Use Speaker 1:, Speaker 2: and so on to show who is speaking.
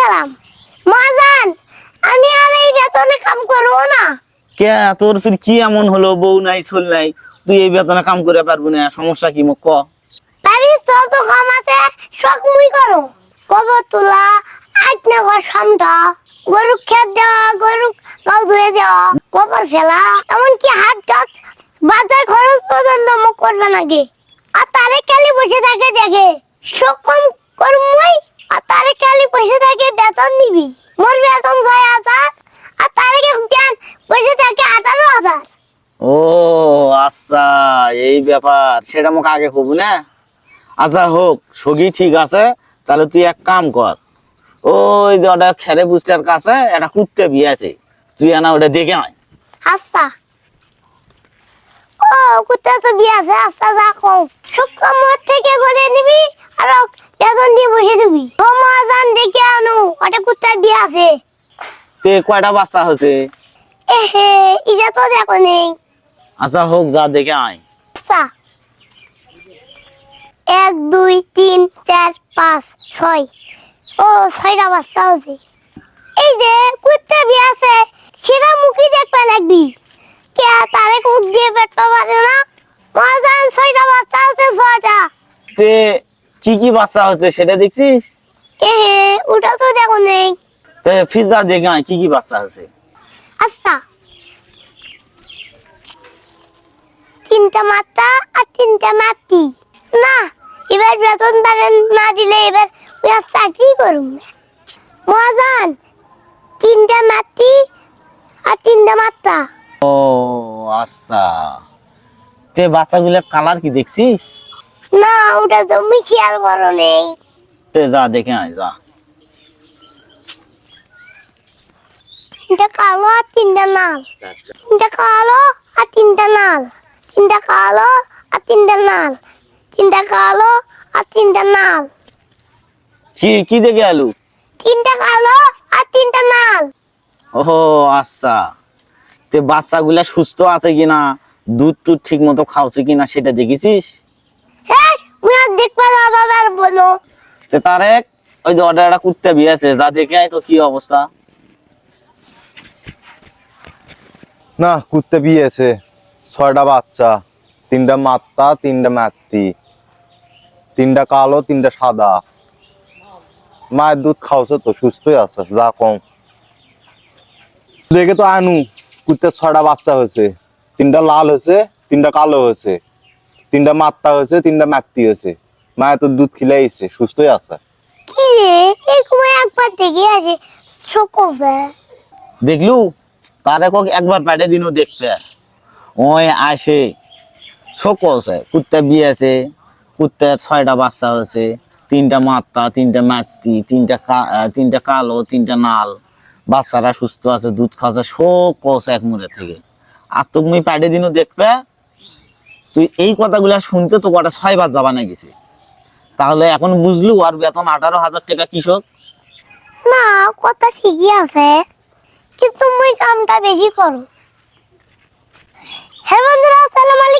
Speaker 1: পেলাম মাজান আমি আর এই বেতনে কাম করব না।
Speaker 2: কে তোর ফির কি এমন হলো? বউ নাই ছোল নাই। তুই এই বেতনে কাম করে পারবি না সমস্যা কি মোক ক।
Speaker 1: বাড়ির যত কাম আছে সব মুই করো গোবর তোলা আটনা ঘর সামটা গরু খেত দেওয়া গরু গাও ধুয়ে দেওয়া গোবর ফেলা এমনকি হাট গাছ বাজার খরচ পর্যন্ত মুখ করবে নাকি আর তারে খালি বসে থাকে দেখে। সকম করমুই আর তারে খালি বসে থাকে বেতন নিবি। মোর বেতন ছয় হাজার আর তারে জ্ঞান বসে থাকে আঠারো হাজার।
Speaker 2: ও আচ্ছা এই ব্যাপার। সেটা মোক আগে কব না? আচ্ছা হোক সগি ঠিক আছে তাহলে তুই এক কাম কর। ওই ওটা খেরে বুস্টার কাছে একটা কুত্তে বিয়ে আছে। তুই না ওটা দেখে আয়।
Speaker 1: আচ্ছা। ও কুত্তা তো বিয়ে আছে আচ্ছা যা কম শুক্র মোর থেকে করে নিবি আর বেতন দিয়ে বসে দিবি। ও মাজান দেখে আনু। ওটা কুত্তার বিয়ে আছে?
Speaker 2: তে কয়টা বাচ্চা হয়েছে?
Speaker 1: এহে এটা তো দেখো নেই।
Speaker 2: আচ্ছা হোক যা দেখে আয়।
Speaker 1: আচ্ছা। এক দুই তিন চার পাঁচ ছয়। ও ছয়টা বাচ্চা হচ্ছে এই যে কুত্তা বিয়ে আছে সেটা মুখি দেখবে লাগবি। কে তারে কুক দিয়ে পেটতে পারে না? মাজান ছয়টা বাচ্চা আছে ছয়টা।
Speaker 2: তে কি কি বাচ্চা হচ্ছে সেটা দেখছিস
Speaker 1: এহে ওটা তো দেখো নেই।
Speaker 2: তে ফিজা দেখে কি কি বাচ্চা হচ্ছে
Speaker 1: আচ্ছা। তিনটা মাত্রা আর তিনটা মাতি না এবার বেতন বাড়ান না দিলে এবার ওই আর চাকরি করুন না। মহাজান তিনটা মাতি আর তিনটা মাত্রা
Speaker 2: ও আচ্ছা। তে বাচ্চাগুলোর কালার কি দেখছিস?
Speaker 1: না ওটা তুমি খেয়াল করো নেই
Speaker 2: তে যা দেখে আয় যা।
Speaker 1: তিনটা কালো আর তিনটা নাল তিনটা কালো আর তিনটা নাল তিনটা কালো আর তিনটা নাল তিনটা কালো আর তিনটা নাল
Speaker 2: কি কি দেখে আলু?
Speaker 1: তিনটা কালো আর তিনটা নাল
Speaker 2: ও আচ্ছা। তে বাচ্চাগুলা সুস্থ আছে কিনা? দুধ টুধ ঠিক মতো খাওয়াছে কিনা সেটা দেখেছিস?
Speaker 1: মুই আর দেখবা না বাবার বলো।
Speaker 2: তে তারে ওই যে অর্ডার একটা কুত্তে বিয়েছে যা দেখে আয় তো কি অবস্থা।
Speaker 3: না কুত্তে বিয়েছে ছয়টা বাচ্চা তিনটা মাত্তা তিনটা কালো তিনটা সাদা। মায়ের দুধ খাওয়াছে তো সুস্থই আছে যা কম। দেখে তো আনু কুত্তের ছয়টা বাচ্চা হয়েছে তিনটা লাল হয়েছে তিনটা কালো হয়েছে। তিনটা মাত্তা হয়েছে তিনটা ম্যাত্তি হয়েছে। মায়ের তো দুধ খিলাইছে সুস্থই আছে।
Speaker 1: কি রে? কুমায় একবার দেখে আছে শোকছে
Speaker 2: দেখলু? তারে কক একবার পেটে দিনও দেখবে ওই আসে শোক আছে কুত্তে বিয়েছে কুত্তার ছয়টা বাচ্চা হয়েছে। তিনটা মাত্তা তিনটা মাতৃ তিনটা কা- তিনটা কালো তিনটা নাল বাচ্চারা সুস্থ আছে দুধ খাওয়াছে শোক কছে এক মুড়ে থেকে। আর তুমি পেটে দিনও দেখবে তুই এই কথাগুলো শুনতে তো কটা ছয় বার যাবা না গেছে। তাহলে এখন বুঝলু আর বেতন আঠারো হাজার টাকা কৃষক?
Speaker 1: না, কথা ঠিকই আছে। কিন্তু মুই কামটা বেশি করো। হ্যাঁ বন্ধুরা, আসসালামু আলাইকুম।